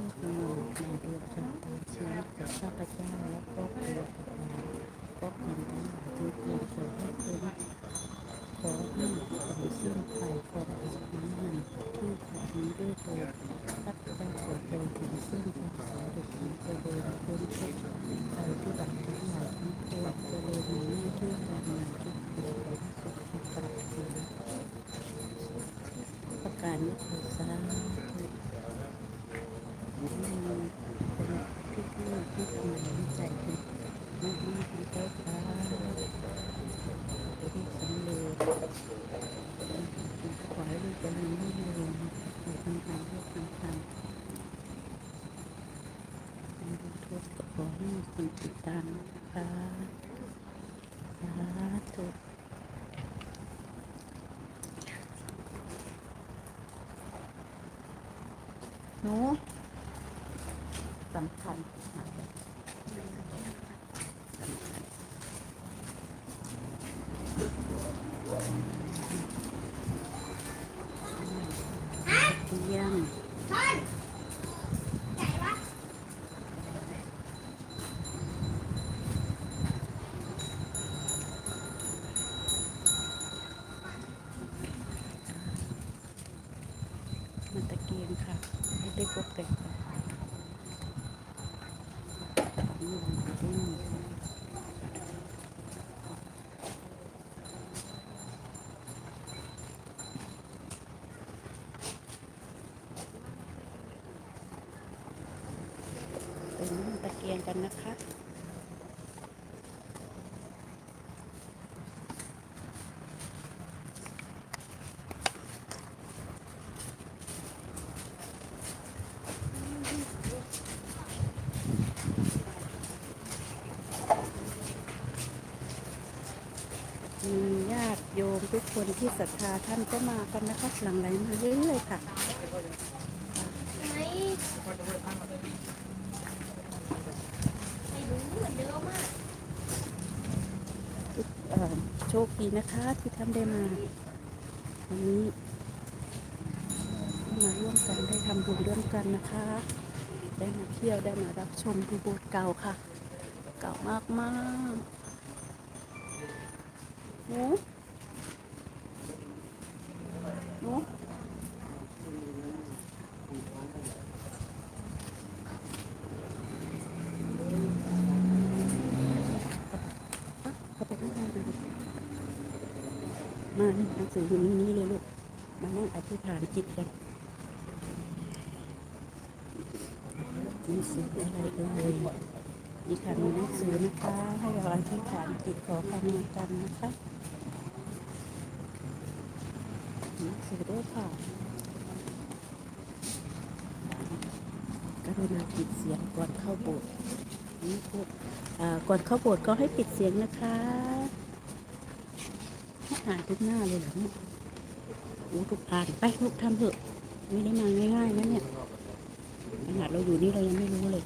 ่คือในดวงชะตาชีวิตของข้าพเจ้าและครอบครัวของเราก็ทำทั้งหลายที่เพียงขอให้เป็นขอให้สำสิ้นไปความผิดนี้มันที่ทำนี้ด้วยเถิดข้าพเจ้าขอเดินถึงสิ้นความสำเร็จนี้จะเดินพ้นทุกข์ภัยที่บัตรทั้งหลายทั้งปวงจะเลยในหน้าที่การงานทุกอย่งสุขภาพดีประการนี้ขอสาธุอืมเป็นที่พูดที่ทำให้วิจัยเมากมากๆเจ้าค่ะที่สำเร็จขอให้ลูกจะมีไม่ลืมในทางการที่ทำทำยูทูบก็ ขอให้คนติดตามนะคะสาธุหนู สำคัญเที่ยงมันตะเกียงค่ะไม่ได้พบแต่ ของหนูที่นี่เป็นมันตะเกียงกันนะคะ มีญาติโยม ทุกคนที่ศรัทธาท่านก็มากันนะคะหลังไหลมาเรื่อยๆค่ะไม่โชคดีนะคะที่ท่านได้มาวันนี้มาร่วมกันได้ทำบุญร่วมกันนะคะ ได้มาเที่ยวได้มารับชมดูโบสถ์เก่าค่ะ เก่ามากมากๆหนูหนูเข้าไปข้างในดูดิมานี่หนังสืออยู่นี่นี่เลยลูก มานั่งอธิษฐานจิตกันหนังสืออะไรเอ่ยนี่ค่ะมีหนังสือนะคะ ให้เราอธิษฐานจิตขอความเมตตานะคะหนังสือด้วยค่ะกรุณาปิดเสียงก่อนเข้าโบสถ์อ่าก่อนเข้าโบสถ์ก็ให้ปิดเสียงนะคะ อ่านทุกหน้าเลยเหรอเนี่ยลูกอ่านไปลูกทำเถอะ ไม่ได้มาง่ายๆนะเนี่ยขนาดเราอยู่นี่เรายังไม่รู้เลย